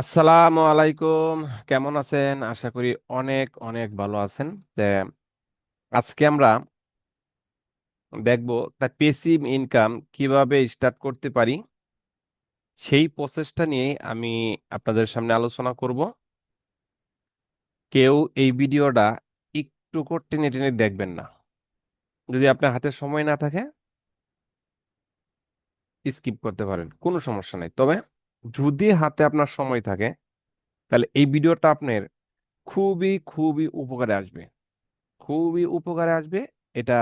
আসসালামু আলাইকুম। কেমন আছেন? আশা করি অনেক অনেক ভালো আছেন। আজকে আমরা দেখব একটা পেসিভ ইনকাম কীভাবে স্টার্ট করতে পারি। সেই প্রসেসটা নিয়ে আমি আপনাদের সামনে আলোচনা করব। কেউ এই ভিডিওটা একটু টেনে টেনে দেখবেন না। যদি আপনার হাতে সময় না থাকে, স্কিপ করতে পারেন। কোনো সমস্যা নেই। তবে যদি হাতে আপনার সময় থাকে, তাহলে এই ভিডিওটা আপনার খুবই খুবই উপকারে আসবে। খুবই উপকারে আসবে। এটা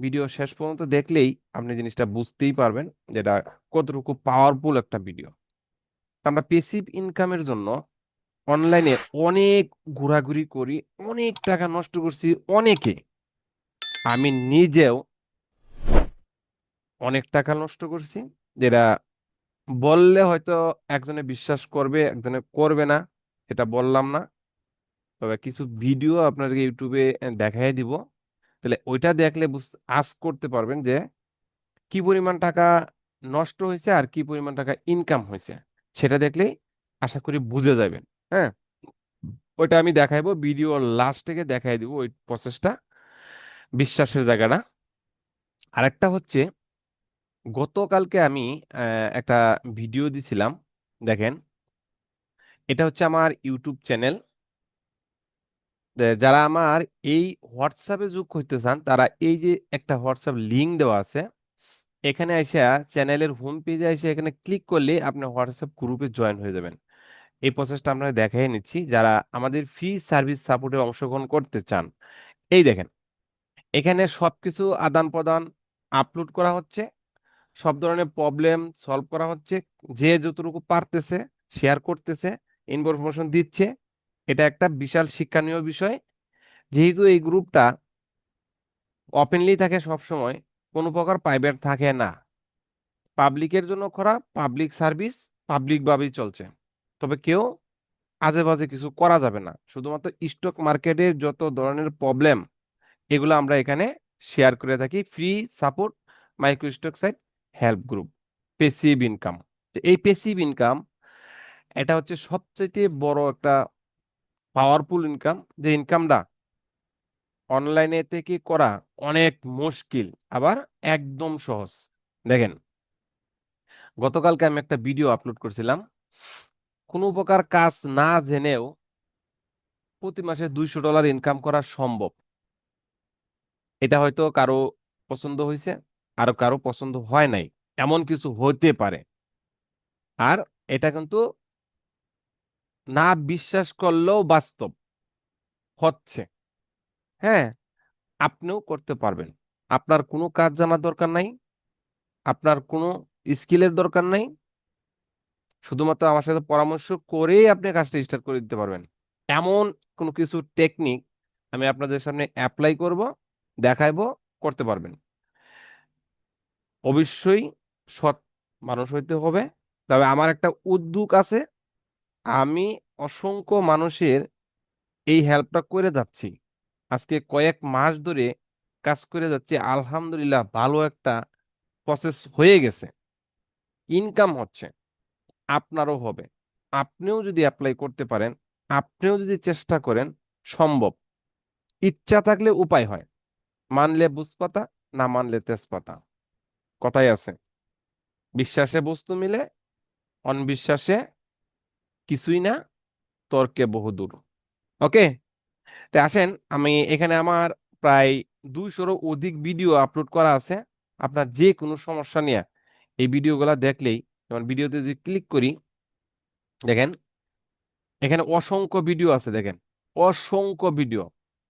ভিডিও শেষ পর্যন্ত দেখলেই আপনি জিনিসটা বুঝতেই পারবেন যেটা কতটুকু পাওয়ারফুল একটা ভিডিও। আমরা পেসিভ ইনকামের জন্য অনলাইনে অনেক ঘোরাঘুরি করি, অনেক টাকা নষ্ট করছি অনেকে। আমি নিজেও অনেক টাকা নষ্ট করছি, যেটা বললে হয়তো একজনে বিশ্বাস করবে, একজনে করবে না, এটা বললাম না। তবে কিছু ভিডিও আপনাদেরকে ইউটিউবে দেখাই দিব। তাহলে ওইটা দেখলে আজ করতে পারবেন যে, কি পরিমাণ টাকা নষ্ট হয়েছে আর কি পরিমাণ টাকা ইনকাম হয়েছে। সেটা দেখলেই আশা করি বুঝে যাবেন হ্যাঁ? ওইটা আমি দেখাইবো, ভিডিও লাস্ট থেকে দেখাই দিব ওই প্রসেসটা বিশ্বাসের জায়গাটা। আরেকটা হচ্ছে গতকালকে আমি একটা ভিডিও দিছিলাম, দেখেন। এটা হচ্ছে আমার ইউটিউব চ্যানেল যারা আমার এই হোয়াটসঅ্যাপে যুক্ত হইতে চান, তারা এই যে একটা হোয়াটসঅ্যাপ লিঙ্ক দেওয়া আছে, এখানে এসে চ্যানেলের হোম পেজে এসে এখানে ক্লিক করলে আপনি হোয়াটসঅ্যাপ গ্রুপে জয়েন হয়ে যাবেন। এই প্রসেসটা আপনারা দেখাই নিচ্ছি, যারা আমাদের ফ্রি সার্ভিস সাপোর্টে অংশগ্রহণ করতে চান। এই দেখেন, এখানে সবকিছু আদান প্রদান আপলোড করা হচ্ছে। সব ধরনের প্রবলেম সলভ করা হচ্ছে। যে যতটুকু পারতেছে শেয়ার করতেছে ইনফরমেশন দিচ্ছে, এটা একটা বিশাল শিক্ষণীয় বিষয়। যেহেতু এই গ্রুপটা ওপেনলি থাকে সব সময় কোনো প্রকার প্রাইভেট থাকে না। পাবলিকের জন্য করা পাবলিক সার্ভিস পাবলিক ভাবেই চলছে। তবে কেউ আজে বাজে কিছু করা যাবে না। শুধুমাত্র স্টক মার্কেটের যত ধরনের প্রবলেম এগুলো আমরা এখানে শেয়ার করে থাকি। Free support micro stock site help group passive income এই পেসিভ ইনকাম এটা হচ্ছে সবচেয়ে বড় একটা পাওয়ারফুল ইনকাম যে ইনকামটা অনলাইনে থেকে করা অনেক মুশকিল, আবার একদম সহজ। দেখেন, গতকালকে আমি একটা ভিডিও আপলোড করছিলাম। কোনো প্রকার কাজ না জেনেও প্রতি মাসে দুইশো ডলার ইনকাম করা সম্ভব। এটা হয়তো কারও পছন্দ হয়েছে আর কারও পছন্দ হয় নাই, এমন কিছু হতে পারে। আর এটা কিন্তু না বিশ্বাস করলেও বাস্তব হচ্ছে। হ্যাঁ আপনিও করতে পারবেন। আপনার কোনো কাজ জানার দরকার নাই, আপনার কোনো স্কিলের দরকার নাই। শুধুমাত্র আমার সাথে পরামর্শ করেই আপনি কাজটা স্টার্ট করে দিতে পারবেন। এমন কোনো কিছু টেকনিক আমি আপনাদের সামনে অ্যাপ্লাই করব, দেখাইবো, করতে পারবেন। অবশ্যই সৎ মানুষ হইতে হবে। তবে আমার একটা উদ্যোগ আছে, আমি অসংখ্য মানুষের এই হেল্পটা করে যাচ্ছি। আজকে কয়েক মাস ধরে কাজ করে যাচ্ছি, আলহামদুলিল্লাহ ভালো একটা প্রসেস হয়ে গেছে। ইনকাম হচ্ছে, আপনারও হবে। আপনিও যদি অ্যাপ্লাই করতে পারেন, আপনিও যদি চেষ্টা করেন, সম্ভব। ইচ্ছা থাকলে উপায় হয়, মানলে বুঝপাতা, না মানলে তেজপাতা। কথাই আছে। বিশ্বাসে বস্তু মিলে, অনবিশ্বাসে কিছুই না, তর্কে বহুদূর ওকে? তো আসেন, আমি এখানে আমার প্রায় দুইশোরও অধিক ভিডিও আপলোড করা আছে। আপনার যে কোনো সমস্যা নিয়ে এই ভিডিওগুলো দেখলেই, যেমন ভিডিওতে যদি ক্লিক করি, দেখেন, এখানে অসংখ্য ভিডিও আছে, দেখেন। অসংখ্য ভিডিও।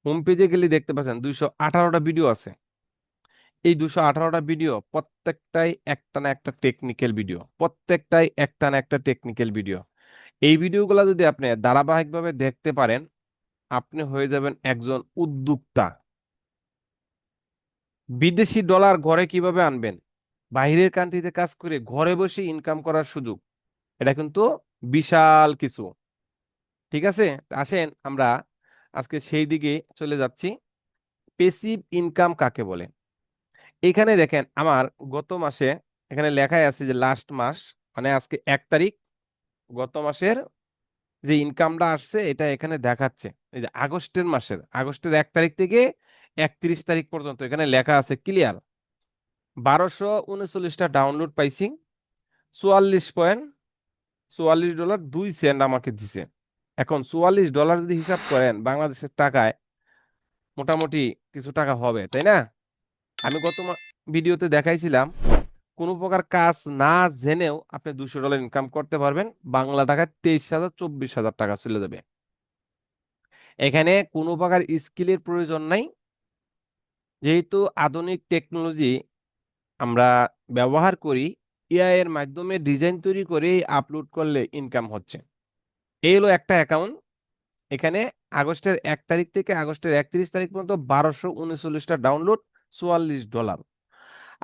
হোম পেজে গেলে দেখতে পাচ্ছেন, দুইশো আঠারোটা ভিডিও আছে। এই দুশো আঠারোটা ভিডিও প্রত্যেকটাই একটা না একটা টেকনিক্যাল ভিডিও প্রত্যেকটাই একটা না একটা টেকনিক্যাল ভিডিও এই ভিডিওগুলো যদি আপনি ধারাবাহিকভাবে দেখতে পারেন, আপনি হয়ে যাবেন একজন উদ্যোক্তা। বিদেশি ডলার ঘরে কীভাবে আনবেন? বাইরের কান্ট্রিতে কাজ করে ঘরে বসে ইনকাম করার সুযোগ, এটা কিন্তু বিশাল কিছু। ঠিক আছে? আসেন আমরা আজকে সেই দিকে চলে যাচ্ছি। পেসিভ ইনকাম কাকে বলে? এখানে দেখেন আমার গত মাসে এখানে লেখাই আছে যে লাস্ট মাস মানে আজকে এক তারিখ, গত মাসের যে ইনকামটা আসছে এটা এখানে দেখাচ্ছে। এই যে আগস্টের মাসের, আগস্টের এক তারিখ থেকে একত্রিশ তারিখ পর্যন্ত এখানে লেখা আছে ক্লিয়ার বারোশো উনচল্লিশটা ডাউনলোড পাইছি, চুয়াল্লিশ পয়েন্ট চুয়াল্লিশ ডলার দুই সেন্ট আমাকে দিছে। এখন চুয়াল্লিশ ডলার যদি হিসাব করেন বাংলাদেশের টাকায়, মোটামুটি কিছু টাকা হবে, তাই না? আমি গত ভিডিওতে দেখাইছিলাম, কোনো প্রকার কাজ না জেনেও আপনি দুশো ডলার ইনকাম করতে পারবেন, বাংলা টাকায় তেইশ হাজার চব্বিশ হাজার টাকা চলে যাবে। এখানে কোনো প্রকার স্কিলের প্রয়োজন নাই। যেহেতু আধুনিক টেকনোলজি আমরা ব্যবহার করি এআই এর মাধ্যমে ডিজাইন তৈরি করে আপলোড করলে ইনকাম হচ্ছে। এই হলো একটা অ্যাকাউন্ট এখানে আগস্টের এক তারিখ থেকে আগস্টের একত্রিশ তারিখ পর্যন্ত বারোশো উনচল্লিশটা ডাউনলোড চুয়াল্লিশ ডলার।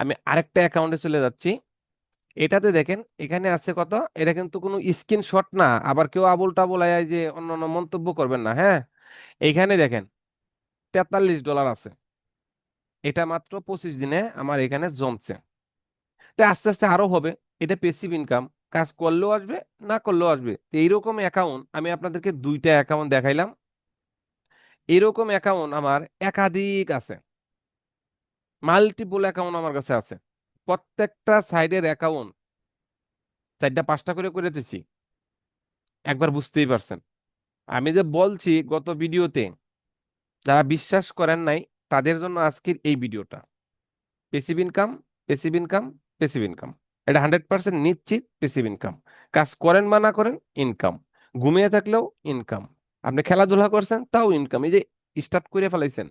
আমি আরেকটা অ্যাকাউন্টে চলে যাচ্ছি। এটাতে দেখেন, এখানে আছে কত? এটা কিন্তু কোনো স্ক্রিনশট না। আবার কেউ আবল টাবল আয় যে অন্য অন্য মন্তব্য করবেন না হ্যাঁ? এইখানে দেখেন, তেতাল্লিশ ডলার আছে। এটা মাত্র পঁচিশ দিনে আমার এখানে জমছে। তো আস্তে আস্তে আরও হবে। এটা পেসিভ ইনকাম কাজ করলেও আসবে, না করলেও আসবে। তো এইরকম অ্যাকাউন্ট আমি আপনাদেরকে দুইটা অ্যাকাউন্ট দেখাইলাম। এরকম অ্যাকাউন্ট আমার একাধিক আছে। মাল্টিপল অ্যাকাউন্ট আমার কাছে আছে। প্রত্যেকটা সাইডের অ্যাকাউন্ট চারটা, পাঁচটা করে করে দিছি। একবার বুঝতেই পারছেন। আমি যে বলছি গত ভিডিওতে, যারা বিশ্বাস করেন নাই, তাদের জন্য আজকের এই ভিডিওটা। Passive income passive income passive income এটা হান্ড্রেড পার্সেন্ট নিশ্চিত পেসিভ ইনকাম কাজ করেন বা না করেন ইনকাম ঘুমিয়ে থাকলেও ইনকাম আপনি খেলাধুলা করছেন, তাও ইনকাম এই যে স্টার্ট করে ফেলাইছেন।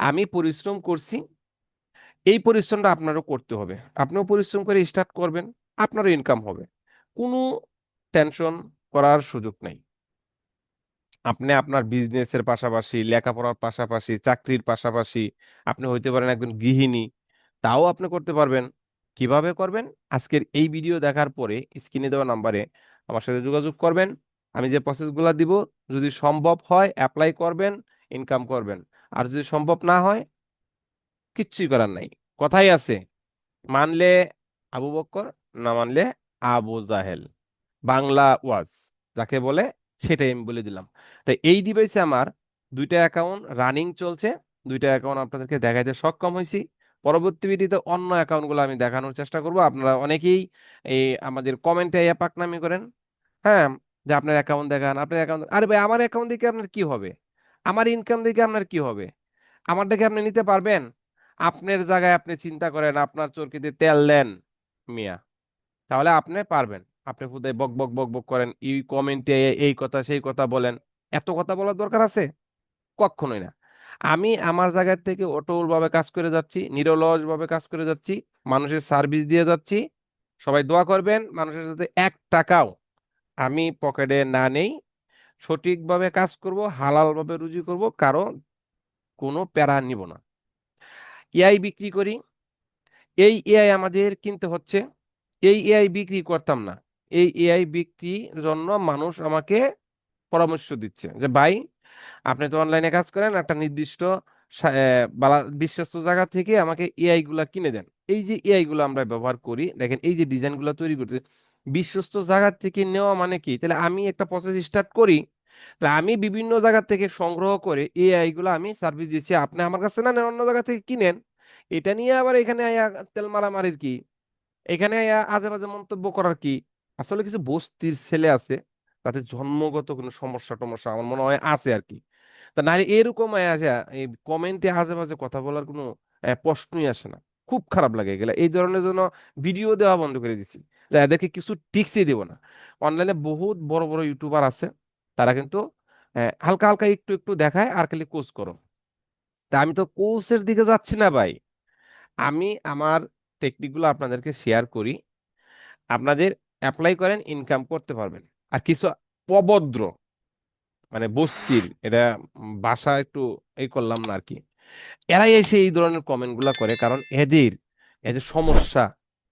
আমি পরিশ্রম করছি, এই পরিশ্রমটা আপনারও করতে হবে। আপনিও পরিশ্রম করে স্টার্ট করবেন, আপনারও ইনকাম হবে। কোনো টেনশন করার সুযোগ নেই। আপনি আপনার বিজনেসের পাশাপাশি, লেখাপড়ার পাশাপাশি, চাকরির পাশাপাশি, আপনি হইতে পারেন একজন গৃহিণী, তাও আপনি করতে পারবেন। কীভাবে করবেন? আজকের এই ভিডিও দেখার পরে স্ক্রিনে দেওয়া নাম্বারে আমার সাথে যোগাযোগ করবেন। আমি যে প্রসেসগুলো দিব, যদি সম্ভব হয় অ্যাপ্লাই করবেন ইনকাম করবেন। আর যদি সম্ভব না হয়, কিচ্ছুই করার নাই। কথাই আছে, মানলে আবু বক্কর, না মানলে আবু জাহেল। বাংলা ওয়াজ, যাকে বলে সেটাই আমি বলে দিলাম। তাই এই ডিভাইসে আমার দুইটা অ্যাকাউন্ট রানিং চলছে, দুইটা অ্যাকাউন্ট আপনাদেরকে দেখাইতে সক্ষম হয়েছি পরবর্তী ভিডিওতে অন্য অ্যাকাউন্টগুলো আমি দেখানোর চেষ্টা করব। আপনারা অনেকেই এই আমাদের কমেন্টে পাকনামি করেন। হ্যাঁ যে আপনার অ্যাকাউন্ট দেখান, আপনার অ্যাকাউন্ট আরে ভাই, আমার অ্যাকাউন্ট দেখে আপনার কি হবে? আমার ইনকাম দেখে আপনার কি হবে? আমার দেখে আপনি নিতে পারবেন? আপনার জায়গায় আপনি চিন্তা করেন, আপনার চরকিতে তেল দেন, মিয়া। তাহলে আপনি পারবেন। আপনি খুদাই বক বক বক বক করেন, এই কমেন্টে এই কথা, সেই কথা বলেন। এত কথা বলার দরকার আছে? কখনোই না। আমি আমার জায়গা থেকে অটল ভাবে কাজ করে যাচ্ছি নিরলস ভাবে কাজ করে যাচ্ছি, মানুষের সার্ভিস দিয়ে যাচ্ছি। সবাই দোয়া করবেন, মানুষের সাথে এক টাকাও আমি পকেটে না নেই। সঠিকভাবে কাজ করব, হালালভাবে রুজি করব, কারণ কোনো প্যারা নিব না। এআই বিক্রি করি, এই এআই আমাদের কিনতে হচ্ছে, এই এআই বিক্রি করতাম না, এই এআই বিক্রির জন্য মানুষ আমাকে পরামর্শ দিচ্ছে যে, ভাই, আপনি তো অনলাইনে কাজ করেন, একটা নির্দিষ্ট বিশ্বস্ত জায়গা থেকে আমাকে এআই গুলা কিনে দেন। এই যে এআই গুলো আমরা ব্যবহার করি, দেখেন এই যে ডিজাইনগুলো তৈরি করতে বিশ্বস্ত জায়গা থেকে নেওয়া মানে কি? তাহলে আমি একটা প্রসেস স্টার্ট করি, তাহলে আমি বিভিন্ন জায়গা থেকে সংগ্রহ করে এআই গুলো আমি সার্ভিস দিচ্ছি। আপনি আমার কাছে না অন্য জায়গা থেকে কিনেন। এটা নিয়ে আবার এখানে আয়া তেল মারামারির কি? এখানে আয়া আজে বাজে মন্তব্য করার কি? আসলে কিছু বস্তির ছেলে আছে, তাদের জন্মগত কোনো সমস্যা টমস্যা আমার মনে হয় আছে আর কি। তা নাহলে এরকম আয়া এই কমেন্টে আজে বাজে কথা বলার কোনো প্রশ্নই আসে না। খুব খারাপ লাগে এগুলা। এই ধরনের জন্য ভিডিও দেওয়া বন্ধ করে দিছি এদেরকে কিছু টিক্সই দেব না। অনলাইনে বহুত বড় বড় ইউটিউবার আছে, তারা কিন্তু হালকা হালকা একটু একটু দেখায় আর খালি কোচ করো। তা আমি তো কোচের দিকে যাচ্ছি না ভাই। আমি আমার টেকনিকগুলো আপনাদেরকে শেয়ার করি। আপনাদের অ্যাপ্লাই করেন ইনকাম করতে পারবেন। আর কিছু অভদ্র মানে বস্তির, এটা বাসা একটু এই করলাম না আর কি এরাই এসে এই ধরনের কমেন্টগুলো করে, কারণ এদের এদের সমস্যা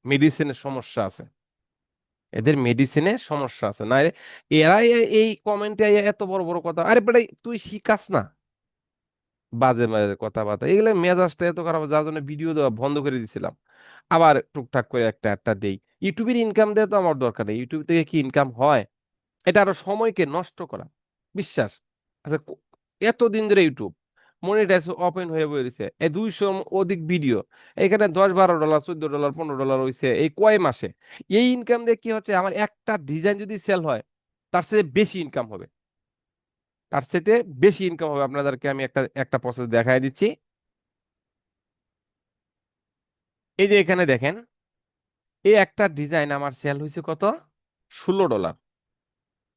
মেডিসিনের সমস্যা আছে। এদের মেডিসিনে সমস্যা আছে। না এরাই এই কমেন্টে এত বড় বড় কথা, আরে বেটাই তুই শিখাস না। বাজে বাজে কথাবার্তা, এগুলো মেজাজটা এত খারাপ, যার জন্য ভিডিও দেওয়া বন্ধ করে দিছিলাম। আবার টুকটাক করে একটা একটা দেই। ইউটিউবের ইনকাম দেওয়া তো আমার দরকার নেই। ইউটিউব থেকে কি ইনকাম হয়? এটা আরও সময়কে নষ্ট করা। বিশ্বাস? আচ্ছা এতদিন ধরে ইউটিউব মনিটাইজ ওপেন হয়ে বসেছে এই দুইশো অধিক ভিডিও এখানে দশ বারো ডলার চোদ্দ ডলার পনেরো ডলার হয়েছে এই কয় মাসে। এই ইনকাম দিয়ে কি হচ্ছে? আমার একটা ডিজাইন যদি সেল হয়, তার সাথে বেশি ইনকাম হবে। তার সাথে বেশি ইনকাম হবে। আপনাদেরকে আমি একটা একটা প্রসেস দেখাই দিচ্ছি। এই যে এখানে দেখেন, এই একটা ডিজাইন আমার সেল হয়েছে কত? ষোলো ডলার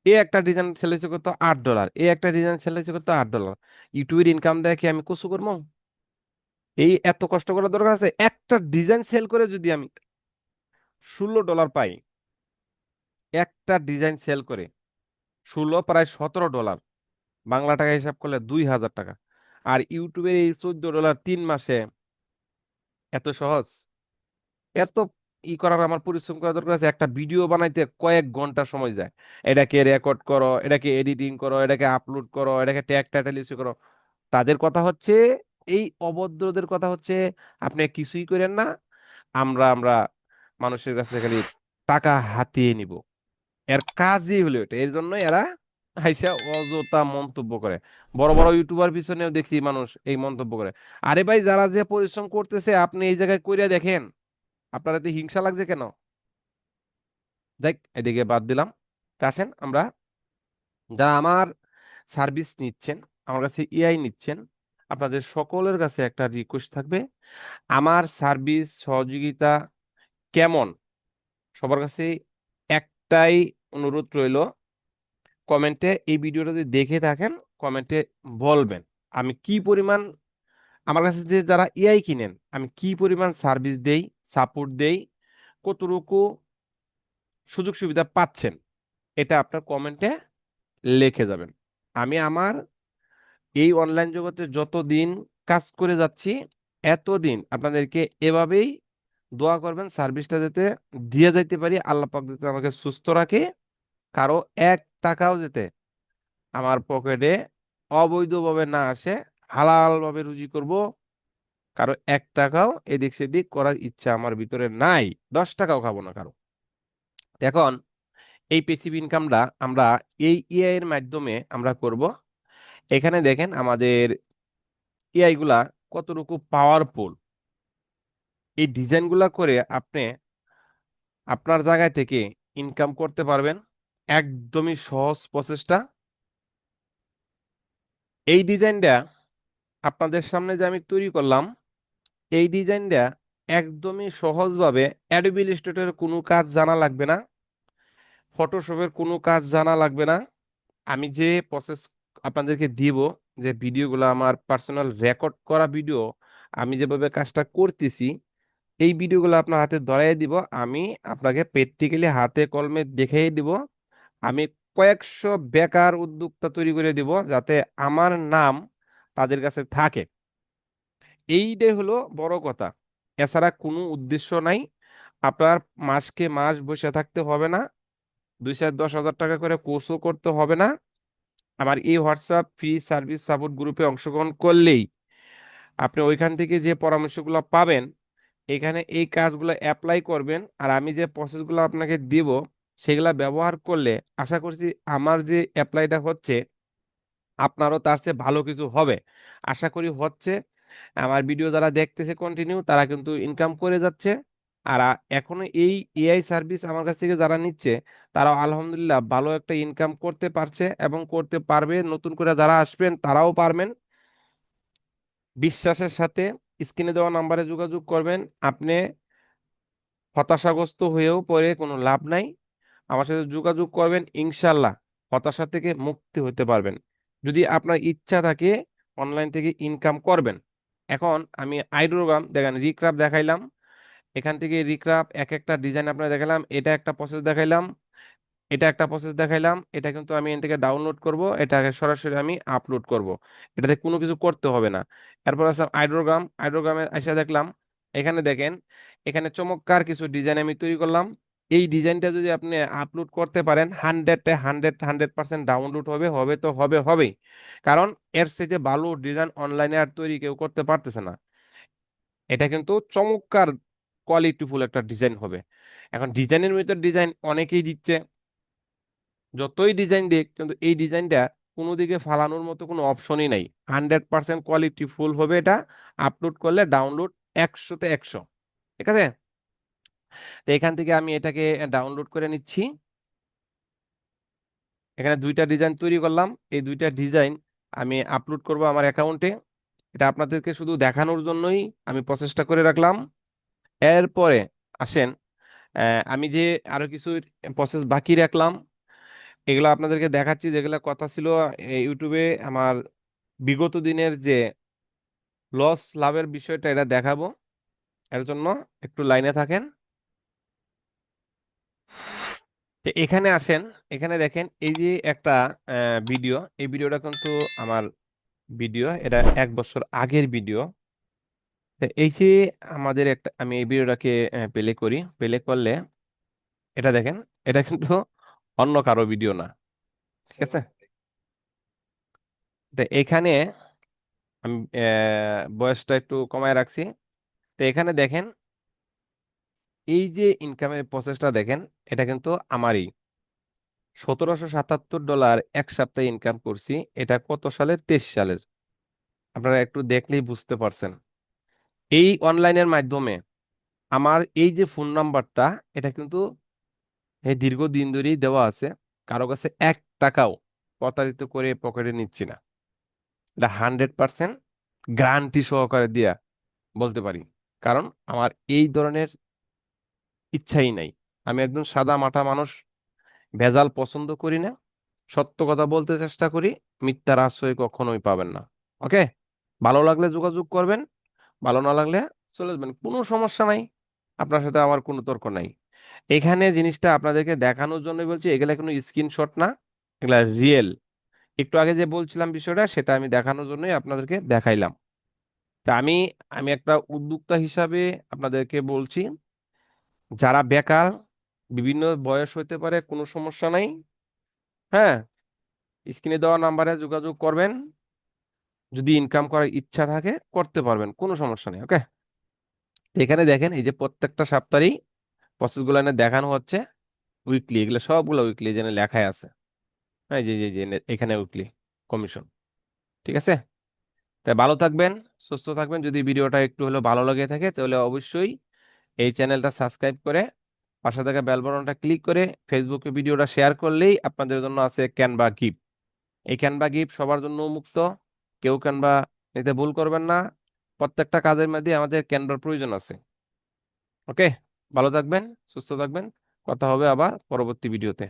এ একটা ডিজাইন সেল হয়েছে কত? আট ডলার এ একটা ডিজাইন সেল হয়েছে কত? আট ডলার ইউটিউবের ইনকাম কি আমি কসু করব? এই এত কষ্ট করার দরকার আছে? একটা ডিজাইন সেল করে যদি আমি ষোলো ডলার পাই, একটা ডিজাইন সেল করে ষোলো প্রায় সতেরো ডলার বাংলা টাকা হিসাব করলে দুই হাজার টাকা। আর ইউটিউবের এই চোদ্দ ডলার তিন মাসে, এত সহজ? এত ই করার আমার পরিশ্রম করা দরকার আছে। একটা ভিডিও বানাইতে কয়েক ঘণ্টা সময় যায়। এটাকে রেকর্ড করো, এটাকে এডিটিং করো, এটাকে আপলোড করো, এটাকে ট্যাগ টাইটেল ইস্যু করো। তাদের কথা হচ্ছে, এই অভদ্রদের কথা হচ্ছে, আপনি কিছুই করেন না। আমরা আমরা মানুষের কাছে খালি টাকা হাতিয়ে নিব। এর কাজই হলো এটা। এর জন্য এরা আইসা অযথা মন্তব্য করে। বড় বড় ইউটিউবার পিছনেও দেখি মানুষ এই মন্তব্য করে। আরে ভাই, যারা যে পরিশ্রম করতেছে, আপনি এই জায়গায় কইরা দেখেন। আপনার এতে হিংসা লাগছে কেন? দেখ, এদিকে বাদ দিলাম। আসেন, আমরা যারা আমার সার্ভিস নিচ্ছেন, আমার কাছে এআই নিচ্ছেন, আপনাদের সকলের কাছে একটা রিকোয়েস্ট থাকবে। আমার সার্ভিস সহযোগিতা কেমন? সবার কাছে একটাই অনুরোধ রইল, কমেন্টে এই ভিডিওটা যদি দেখে থাকেন, কমেন্টে বলবেন, আমি কি পরিমাণ, আমার কাছে যে যারা এআই কিনেন, আমি কি পরিমাণ সার্ভিস দেই সাপোর্ট দেই, কতটুকু সুযোগ সুবিধা পাচ্ছেন, এটা আপনার কমেন্টে লিখে যাবেন। আমি আমার এই অনলাইন জগতে যতদিন কাজ করে যাচ্ছি, এতদিন আপনাদেরকে এভাবেই দোয়া করবেন সার্ভিসটা যাতে দিয়ে যাইতে পারি, আল্লাহ পাক যাতে আমাকে সুস্থ রাখে, কারও এক টাকাও যেতে আমার পকেটে অবৈধভাবে না আসে হালালভাবে রুজি করব কারও এক টাকাও এদিক সেদিক করার ইচ্ছা আমার ভিতরে নাই, দশ টাকাও খাব না কারও। এখন এই পেসিভ ইনকামটা আমরা এই এআই এর মাধ্যমে আমরা করব। এখানে দেখেন আমাদের এআই গুলা কতটুকু পাওয়ারফুল এই ডিজাইনগুলা করে আপনি আপনার জায়গায় থেকে ইনকাম করতে পারবেন। একদমই সহজ প্রসেসটা এই ডিজাইনটা আপনাদের সামনে যে আমি তৈরি করলাম এই ডিজাইনটা একদমই সহজভাবে অ্যাডোবি ইলাস্ট্রেটরের কোনো কাজ জানা লাগবে না। ফটোশপের কোনো কাজ জানা লাগবে না। আমি যে প্রসেস আপনাদেরকে দিব, যে ভিডিওগুলো আমার পার্সোনাল রেকর্ড করা ভিডিও আমি যেভাবে কাজটা করতেছি, এই ভিডিওগুলো আপনার হাতে ধরাই দিব। আমি আপনাকে প্র্যাকটিক্যালি হাতে কলমে দেখিয়ে দিব। আমি কয়েকশো বেকার উদ্যোক্তা তৈরি করে দিব, যাতে আমার নাম তাদের কাছে থাকে। এইটাই হলো বড় কথা। এছাড়া কোনো উদ্দেশ্য নাই। আপনার মাসকে মাস বসে থাকতে হবে না। দুই চার দশ হাজার টাকা করে কোর্সও করতে হবে না। আমার এই হোয়াটসঅ্যাপ ফ্রি সার্ভিস সাপোর্ট গ্রুপে অংশগ্রহণ করলেই আপনি ওইখান থেকে যে পরামর্শগুলো পাবেন, এখানে এই কাজগুলো অ্যাপ্লাই করবেন। আর আমি যে প্রসেসগুলো আপনাকে দিব, সেগুলা ব্যবহার করলে আশা করছি আমার যে অ্যাপ্লাইটা হচ্ছে, আপনারও তার চেয়ে ভালো কিছু হবে। আশা করি হচ্ছে আমার ভিডিও যারা দেখতেছে কন্টিনিউ তারা কিন্তু ইনকাম করে যাচ্ছে। আর এখনও এই এআই সার্ভিস আমার কাছ থেকে যারা নিচ্ছে, তারাও আলহামদুলিল্লাহ ভালো একটা ইনকাম করতে পারছে এবং করতে পারবে। নতুন করে যারা আসবেন, তারাও পারবেন। বিশ্বাসের সাথে স্ক্রিনে দেওয়া নাম্বারে যোগাযোগ করবেন। আপনি হতাশাগ্রস্ত হয়েও পরে কোনো লাভ নাই। আমার সাথে যোগাযোগ করবেন ইনশাল্লাহ হতাশা থেকে মুক্তি হতে পারবেন। যদি আপনার ইচ্ছা থাকে অনলাইন থেকে ইনকাম করবেন। এখন আমি আইড্রোগ্রাম দেখেন রিক্রাফ দেখাইলাম। এখান থেকে রিক্রাফ এক একটা ডিজাইন আপনার দেখালাম, এটা একটা প্রসেস দেখাইলাম, এটা একটা প্রসেস দেখাইলাম, এটা কিন্তু আমি এখান থেকে ডাউনলোড করব, এটাকে সরাসরি আমি আপলোড করব। এটাতে কোনো কিছু করতে হবে না। এরপর আসলাম আইড্রোগ্রাম আইড্রোগ্রামে এসে দেখলাম, এখানে দেখেন, এখানে চমৎকার কিছু ডিজাইন আমি তৈরি করলাম। এই ডিজাইনটা যদি আপনি আপলোড করতে পারেন হান্ড্রেডে হান্ড্রেড হান্ড্রেড পার্সেন্ট ডাউনলোড হবে হবে তো হবে, হবেই। কারণ এর থেকে ভালো ডিজাইন অনলাইনে আর তৈরি কেউ করতে পারতেছে না। এটা কিন্তু চমৎকার কোয়ালিটিফুল একটা ডিজাইন হবে। এখন ডিজাইনের ভিতর ডিজাইন অনেকেই দিচ্ছে। যতই ডিজাইন দিক, কিন্তু এই ডিজাইনটা কোনো দিকে ফালানোর মতো কোনো অপশনই নাই। হান্ড্রেড পার্সেন্ট কোয়ালিটি ফুল হবে এটা। আপলোড করলে ডাউনলোড একশোতে একশো। ঠিক আছে? তো এখান থেকে আমি এটাকে ডাউনলোড করে নিচ্ছি। এখানে দুইটা ডিজাইন তৈরি করলাম। এই দুইটা ডিজাইন আমি আপলোড করব আমার অ্যাকাউন্টে এটা আপনাদেরকে শুধু দেখানোর জন্যই আমি প্রচেষ্টা করে রাখলাম। এরপরে আসেন আমি যে আরও কিছু প্রসেস বাকি রাখলাম, এগুলো আপনাদেরকে দেখাচ্ছি। যেগুলো কথা ছিল ইউটিউবে আমার বিগত দিনের যে লস লাভের বিষয়টা এটা দেখাবো। এর জন্য একটু লাইনে থাকেন। তো এখানে আসেন এখানে দেখেন এই যে একটা ভিডিও এই ভিডিওটা কিন্তু আমার ভিডিও এটা এক বছর আগের ভিডিও এই যে আমাদের একটা আমি এই ভিডিওটাকে প্লে করি। প্লে করলে এটা দেখেন এটা কিন্তু অন্য কারও ভিডিও না। ঠিক আছে? তো এখানে আমি বয়সটা একটু কমায় রাখছি। তো এখানে দেখেন এই যে ইনকামের প্রসেসটা দেখেন, এটা কিন্তু আমারই। সতেরোশো সাতাত্তর ডলার এক সপ্তাহে ইনকাম করছি, এটা কত সালের তেইশ সালের। আপনারা একটু দেখলেই বুঝতে পারছেন। এই অনলাইনের মাধ্যমে আমার এই যে ফোন নাম্বারটা এটা কিন্তু এই দীর্ঘদিন ধরেই দেওয়া আছে। কারও কাছে এক টাকাও প্রতারিত করে পকেটে নিচ্ছি না। এটা হান্ড্রেড পার্সেন্ট গ্যারান্টি সহকারে দিয়া, বলতে পারি। কারণ আমার এই ধরনের ইচ্ছাই নাই। আমি একদম সাদা মাটা মানুষ, ভেজাল পছন্দ করি না, সত্য কথা বলতে চেষ্টা করি, মিথ্যার আশ্রয় কখনোই পাবেন না। ওকে ভালো লাগলে যোগাযোগ করবেন, ভালো না লাগলে চলে যাবেন। কোনো সমস্যা নাই, আপনার সাথে আমার কোনো তর্ক নাই। এখানে জিনিসটা আপনাদেরকে দেখানোর জন্য বলছি, এগুলা কোনো স্ক্রিনশট না, এগুলা রিয়েল একটু আগে যে বলছিলাম বিষয়টা, সেটা আমি দেখানোর জন্যই আপনাদেরকে দেখাইলাম। তা আমি আমি একটা উদ্যোক্তা হিসাবে আপনাদেরকে বলছি যারা বেকার, বিভিন্ন বয়স হতে পারে, কোনো সমস্যা নাই। হ্যাঁ স্ক্রিনে দেওয়া নাম্বারে যোগাযোগ করবেন। যদি ইনকাম করার ইচ্ছা থাকে, করতে পারবেন, কোনো সমস্যা নেই ওকে এখানে দেখেন, এই যে প্রত্যেকটা সপ্তাহেই প্রসেসগুলো এনে দেখানো হচ্ছে উইকলি এগুলো সবগুলো উইকলি যেন লেখাই আছে। হ্যাঁ যে যে যে এখানে উইকলি কমিশন ঠিক আছে? তাই ভালো থাকবেন, সুস্থ থাকবেন। যদি ভিডিওটা একটু হলেও ভালো লাগে থাকে, তাহলে অবশ্যই এই চ্যানেলটা সাবস্ক্রাইব করে পাশে থাকা বেল বাটনটা ক্লিক করে ফেসবুকে ভিডিওটা শেয়ার করলেই আপনাদের জন্য আছে ক্যানভা গিফট এই ক্যানভা গিফট সবার জন্য মুক্ত। কেউ ক্যানভা নিতে ভুল করবেন না। প্রত্যেকটা কাজের মধ্যে আমাদের ক্যানভার প্রয়োজন আছে। ওকে ভালো থাকবেন, সুস্থ থাকবেন। কথা হবে আবার পরবর্তী ভিডিওতে।